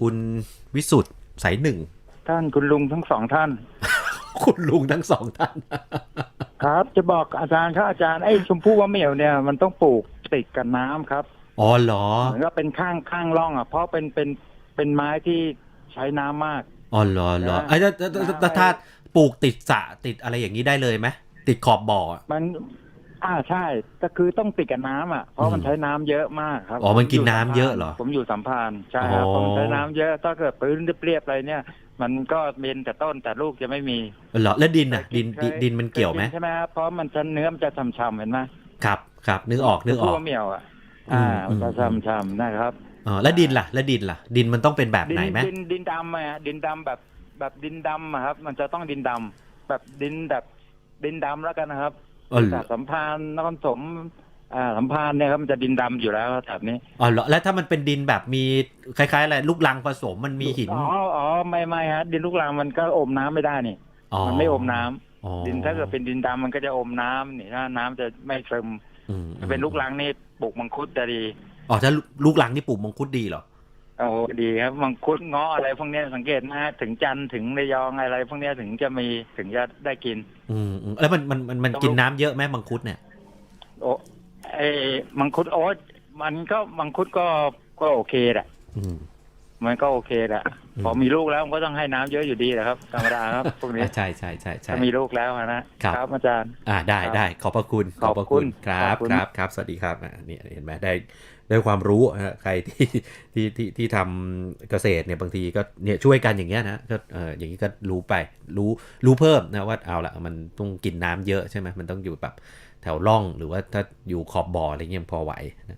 คุณวิสุทธ์สายหนึ่ง ท่านคุณลุงทั้งสองท่าน คุณลุงทั้งสองท่าน ครับ จะบอกอาจารย์ครับอาจารย์ไอ้ชมพู่มะเหมี่ยวเนี่ยมันต้องปลูกติดกับน้ำครับอ๋อเหรอเหมือนกับเป็นข้างข้างร่องอะเพราะเป็นเป็นเป็นไม้ที่ใช้น้ำมากอ๋อเหรอเหรอนะไอ้ถ้าถ้าถ้าถ้าถ้าปลูกติดสระติดอะไรอย่างนี้ได้เลยไหมติดขอบบ่ออะมัน อ่าใช่ก็คือต้องติดกับน้ำอะเพราะมันอืมใช้น้ำเยอะมากครับอ๋อมันกินผยู่น้ำเยอะเหรอผมอยู่สัมพันธ์ใช่ครับอ๋อ ผมใช้น้ำเยอะถ้าเกิดพื้นเรียบๆอะไรเนี่ย มันก็เมนแต่ต้นแต่ลูกจะไม่มีเหรอแล้วดินอะดินเคดินดินมันเกี่ยวไหมคใช่ไหมครับเพราะมันจะเนื้อมันจะฉ่ำๆเห็นไหมครับครับนึกออกนึกออกชมพู่มะเหมี่ยวอะอืมอ่าอืมันมจะฉ่ำๆนะครับอ๋อแล้วดินล่ะ แล้วดินล่ะ ดินมันต้องเป็นแบบดิไหนไหมดินดินดำอะดินดำแบบแบบดินดำอะครับ มันจะต้องดินดำแบบดินแบบดินดำแล้วกันนะครับ อ๋อเหรจากอสัมพันธ์นครสมอ่าสัมพันธ์เนี่ยครับมันจะดินดำอยู่แล้วแบบนี้อ๋อเหรอแล้วถ้ามันเป็นดินแบบมีคล้ายๆอะไรลูกรังผสมมันมีหินอ๋ออ๋อไม่ไม่ฮะดินลูกรังมันก็อมน้ำไม่ได้นี่อ๋อมันไม่อมน้ำอ๋อดินถ้าเกิดเป็นดินดำมันก็จะอมน้ำนี่นะน้ำจะไม่ซึมอืมถ้าเป็นลูกรังนี่ปลูกมังคุดจะดีอ๋อถ้าลูกรังนี่ปลูกมังคุดดีเหรอ โอ้โหดีครับมังคุดเงาะอะไรพวกเนี้ยสังเกตนะฮะถึงจันทร์ถึงระยองอะไร พวกเนี้ยถึงจะมีถึงจะได้กิน อืมอืมแล้วมันมันมันมันต้องกินลูกน้ำเยอะไหมมังคุดเนี่ยโอ้ไอ้มังคุดโอ้มันก็มังคุดก็ก็โอเคแหละอื มมันก็โอเคแหละอืมพอมีลูกแล้วมันก็ต้องให้น้ำเยอะอยู่ดีแหละครับธรรมดาครับพวกนี้อะใช่ใช่ใช่ใช่ถ้ามีลูกแล้วอะนะครับอาจารย์อ่าได้ครับได้ขอบพระคุณขอบพระคุณครับขอบคุณครับครับสวัสดีครับอะเนี่ยเห็นไหมได้ได้ความรู้นะฮะใครที่ที่ที่ที่ทำเกษตรเนี่ยบางทีก็เนี่ยช่วยกันอย่างเงี้ยนะก็เอออย่างนี้ก็รู้ไปรู้รู้เพิ่มนะว่าเอาละมันต้องกินน้ำเยอะใช่ไหมมันต้องอยู่แบบแถวร่องหรือว่าถ้าอยู่ขอบบ่ออะไรเงี้ยพอไหวนะ